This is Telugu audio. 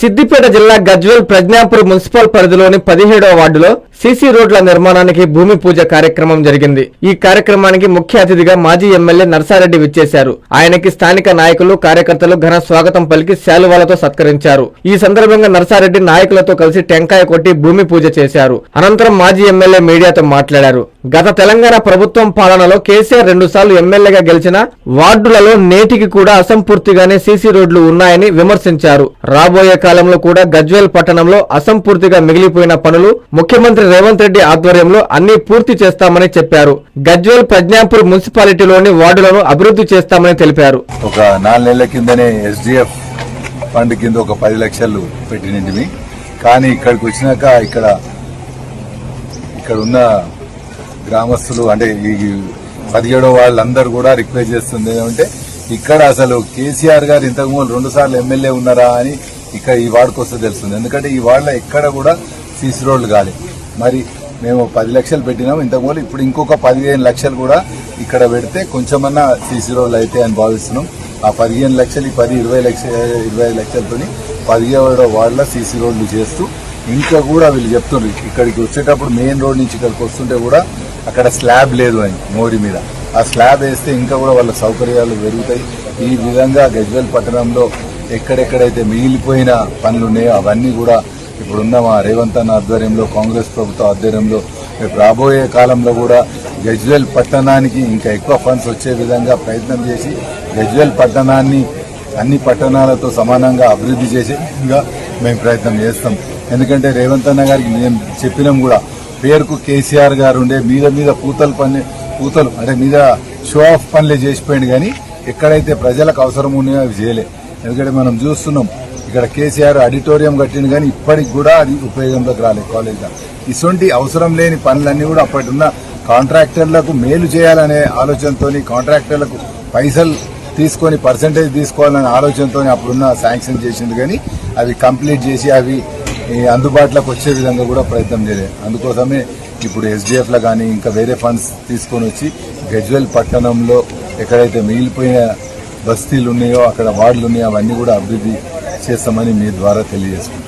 సిద్దిపేట జిల్లా గజ్వేల్ ప్రజ్ఞాపూర్ మున్సిపల్ పరిధిలోని పదిహేడవ వార్డులో సీసీ రోడ్ల నిర్మాణానికి భూమి పూజ కార్యక్రమం జరిగింది. ఈ కార్యక్రమానికి ముఖ్య అతిథిగా మాజీ ఎమ్మెల్యే నర్సారెడ్డి విచ్చేశారు. ఆయనకి స్థానిక నాయకులు కార్యకర్తలు ఘన స్వాగతం పలికి శాలువాలతో సత్కరించారు. ఈ సందర్భంగా నర్సారెడ్డి నాయకులతో కలిసి టెంకాయ కొట్టి భూమి పూజ చేశారు. అనంతరం మాజీ ఎమ్మెల్యే మీడియాతో మాట్లాడారు. గత తెలంగాణ ప్రభుత్వం పాలనలో కేసీఆర్ రెండుసార్లు ఎమ్మెల్యేగా గెలిచిన వార్డులలో నేటికి కూడా అసంపూర్తిగానే సీసీ రోడ్లు ఉన్నాయని విమర్శించారు. రాబోయే కాలంలో కూడా గజ్వేల్ పట్టణంలో అసంపూర్తిగా మిగిలిపోయిన పనులు ముఖ్యమంత్రి రేవంత్ రెడ్డి ఆధ్వర్యంలో అన్ని పూర్తి చేస్తామని చెప్పారు. గజ్వేల్ ప్రజ్ఞాపూర్ మున్సిపాలిటీలోని వార్డులను అభివృద్ధి చేస్తామని తెలిపారు. ఒక నాలుగు నెలల కిందనే ఎస్డిఎఫ్ ఫండ్ కింద ఒక పది లక్షలు పెట్టినవి కానీ ఇక్కడికి వచ్చినాక ఇక్కడ ఇక్కడ ఉన్న గ్రామస్తులు అంటే ఈ పదిహేడో వాళ్ళందరూ కూడా రిక్వెస్ట్ చేస్తుంది ఏమంటే ఇక్కడ అసలు కేసీఆర్ గారు ఇంతకు ముందు రెండు సార్లు ఎమ్మెల్యే ఉన్నారా అని ఇక్కడ ఈ వార్డుకు వస్తే తెలుస్తుంది. ఎందుకంటే ఈ వార్డులో ఎక్కడ కూడా సీసీ రోడ్లు కాలే. మరి మేము పది లక్షలు పెట్టినాం ఇంతకుముందు ఇప్పుడు ఇంకొక పదిహేను లక్షలు కూడా ఇక్కడ పెడితే కొంచెమన్నా సీసీ రోడ్లు అయితే అని భావిస్తున్నాం. ఆ పదిహేను లక్షలు ఈ పది ఇరవై లక్ష ఇరవై ఐదు లక్షలతోని పదిహేడో వార్డులో సీసీ రోడ్లు చేస్తూ ఇంకా కూడా వీళ్ళు చెప్తున్నారు. ఇక్కడికి వచ్చేటప్పుడు మెయిన్ రోడ్ నుంచి ఇక్కడికి వస్తుంటే కూడా అక్కడ స్లాబ్ లేదు అని మోరి మీద. ఆ స్లాబ్ వేస్తే ఇంకా కూడా వాళ్ళ సౌకర్యాలు పెరుగుతాయి. ఈ విధంగా గజ్వేల్ పట్టణంలో ఎక్కడెక్కడైతే మిగిలిపోయిన పనులు ఉన్నాయో అవన్నీ కూడా ఇప్పుడున్న మా రేవంత్ అన్న ఆధ్వర్యంలో కాంగ్రెస్ ప్రభుత్వ ఆధ్వర్యంలో రేపు రాబోయే కాలంలో కూడా గజ్వేల్ పట్టణానికి ఇంకా ఎక్కువ ఫండ్స్ వచ్చే విధంగా ప్రయత్నం చేసి గజ్వేల్ పట్టణాన్ని అన్ని పట్టణాలతో సమానంగా అభివృద్ధి చేసే విధంగా మేము ప్రయత్నం చేస్తాం. ఎందుకంటే రేవంత్ అన్న గారికి మేము చెప్పినాం కూడా పేరుకు కేసీఆర్ గారు ఉండే మీద మీద పూతలు పని పూతలు అంటే మీద షో ఆఫ్ పనులే చేసిపోయింది కానీ ఎక్కడైతే ప్రజలకు అవసరం ఉన్నాయో అవి చేయలే. ఎందుకంటే మనం చూస్తున్నాం ఇక్కడ కేసీఆర్ ఆడిటోరియం కట్టింది కానీ ఇప్పటికి కూడా అది ఉపయోగంలోకి రాలేదు కాలేజ్లో. ఇటువంటి అవసరం లేని పనులన్నీ కూడా అప్పటిన్న కాంట్రాక్టర్లకు మేలు చేయాలనే ఆలోచనతోని కాంట్రాక్టర్లకు పైసలు తీసుకొని పర్సంటేజ్ తీసుకోవాలనే ఆలోచనతో అప్పుడున్న శాంక్షన్ చేసింది కానీ అవి కంప్లీట్ చేసి అవి అందుబాటులోకి వచ్చే విధంగా కూడా ప్రయత్నం చేయలేదు అందుకోసమే ఇప్పుడు ఎస్డిఎఫ్లో కానీ ఇంకా వేరే ఫండ్స్ తీసుకొని వచ్చి గజ్వెల్ పట్టణంలో ఎక్కడైతే మిగిలిపోయిన బస్తీలు ఉన్నాయో అక్కడ వార్డులు ఉన్నాయో అవన్నీ కూడా అభివృద్ధి చేస్తామని మీ ద్వారా తెలియజేసుకుంటాం